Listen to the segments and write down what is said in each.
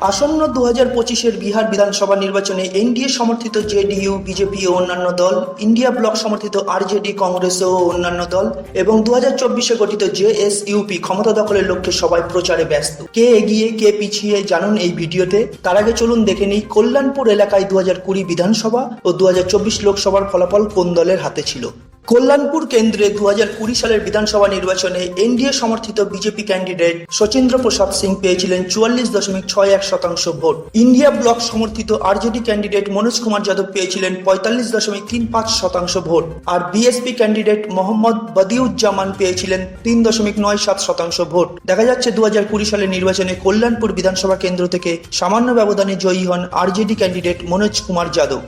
আসন্ন দু হাজার পঁচিশের বিহার বিধানসভা নির্বাচনে এনডিএ সমর্থিত জেডিইউ, বিজেপি ও অন্যান্য দল, ইন্ডিয়া ব্লক সমর্থিত আরজেডি, কংগ্রেস ও অন্যান্য দল এবং দু হাজার চব্বিশে গঠিত জেএসইউপি ক্ষমতা দখলের লক্ষ্যে সবাই প্রচারে ব্যস্ত। কে এগিয়ে, কে পিছিয়ে জানুন এই ভিডিওতে। তার আগে চলুন দেখে নিই কল্যাণপুর এলাকায় দু হাজার কুড়ি বিধানসভা ও দু হাজার চব্বিশ লোকসভার ফলাফল কোন দলের হাতে ছিল। কল্যাণপুর কেন্দ্রে দু কুড়ি সালের বিধানসভা নির্বাচনে এনডিএ সমর্থিত বিজেপি ক্যান্ডিডেট শচীন্দ্র প্রসাদ সিং পেয়েছিলেন চুয়াল্লিশ দশমিক ছয় এক শতাংশ ভোট। ইন্ডিয়া ব্লক সমর্থিত আরজেডি ক্যান্ডিডেট মনোজ কুমার যাদব পেয়েছিলেন পঁয়তাল্লিশ দশমিক তিন পাঁচ শতাংশ ভোট আর বিএসপি ক্যান্ডিডেট মোহাম্মদ বদিউজ্জামান পেয়েছিলেন তিন দশমিক নয় সাত শতাংশ ভোট। দেখা যাচ্ছে দু কুড়ি সালের নির্বাচনে কল্যাণপুর বিধানসভা কেন্দ্র থেকে সামান্য ব্যবধানে জয়ী হন আরজেডি ক্যান্ডিডেট মনোজ কুমার যাদব।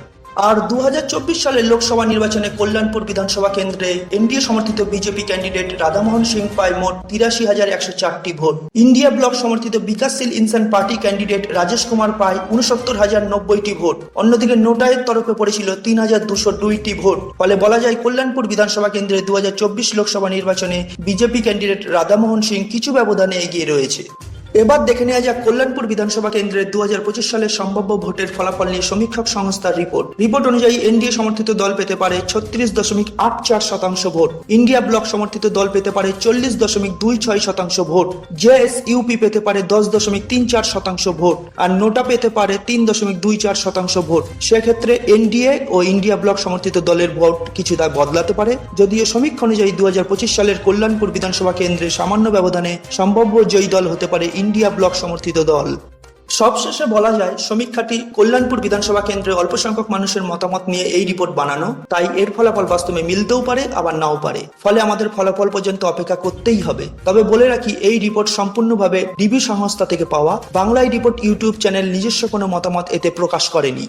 আর দু হাজার চব্বিশ সালের লোকসভা নির্বাচনে কল্যাণপুর বিধানসভা কেন্দ্রে এনডিএ সমর্থিত বিজেপি ক্যান্ডিডেট রাধামোহন সিং পায় মোট তিরাশি হাজার একশো চারটি ভোট। ইন্ডিয়া ব্লক সমর্থিত বিকাশশীল ইনসান পার্টি ক্যান্ডিডেট রাজেশ কুমার পায় উনসত্তর হাজার নব্বইটি ভোট। অন্যদিকে নোটায়ের তরফে পড়েছিল তিন হাজার দুশো দুইটি ভোট। ফলে বলা যায় কল্যাণপুর বিধানসভা কেন্দ্রে দু হাজার চব্বিশ লোকসভা নির্বাচনে বিজেপি ক্যান্ডিডেট রাধামোহন সিং কিছু ব্যবধানে এগিয়ে রয়েছে। এবার দেখে নেওয়া যাক কল্যাণপুর বিধানসভা কেন্দ্রের দু হাজার পঁচিশ সালের সম্ভাব্য ভোটের ফলাফল নিয়ে সমীক্ষক সংস্থার রিপোর্ট। রিপোর্ট অনুযায়ী এনডিএ সমর্থিত দল পেতে পারে ছত্রিশ দশমিক আট চার শতাংশ ভোট। ইন্ডিয়া ব্লক সমর্থিত দল পেতে পারে চল্লিশ দশমিক দুই ছয় শতাংশ ভোট। জেএস ইউপি পেতে পারে দশ দশমিক তিন চার শতাংশ ভোট। আর নোটা পেতে পারে তিন দশমিক দুই চার শতাংশ ভোট। সেক্ষেত্রে এনডিএ ও ইন্ডিয়া ব্লক সমর্থিত দলের ভোট কিছুটা বদলাতে পারে। যদিও সমীক্ষা অনুযায়ী দুই হাজার পঁচিশ সালের কল্যাণপুর বিধানসভা কেন্দ্রে সামান্য ব্যবধানে সম্ভাব্য জয়ী দল হতে পারে ইন্ডিয়া ব্লক সমর্থিত দল। সবশেষে বলা যায়, সমীক্ষাটি কল্যাণপুর বিধানসভা কেন্দ্রে অল্প সংখ্যক মানুষের মতামত নিয়ে এই রিপোর্ট বানানো। তাই এর ফলাফল বাস্তবে মিলতেও পারে, আবার নাও পারে। ফলে আমাদের ফলাফল পর্যন্ত অপেক্ষা করতেই হবে। তবে বলে রাখি, এই রিপোর্ট সম্পূর্ণভাবে ডিবি সংস্থা থেকে পাওয়া। বাংলায় রিপোর্ট ইউটিউব চ্যানেল নিজস্ব কোনো মতামত এতে প্রকাশ করেনি।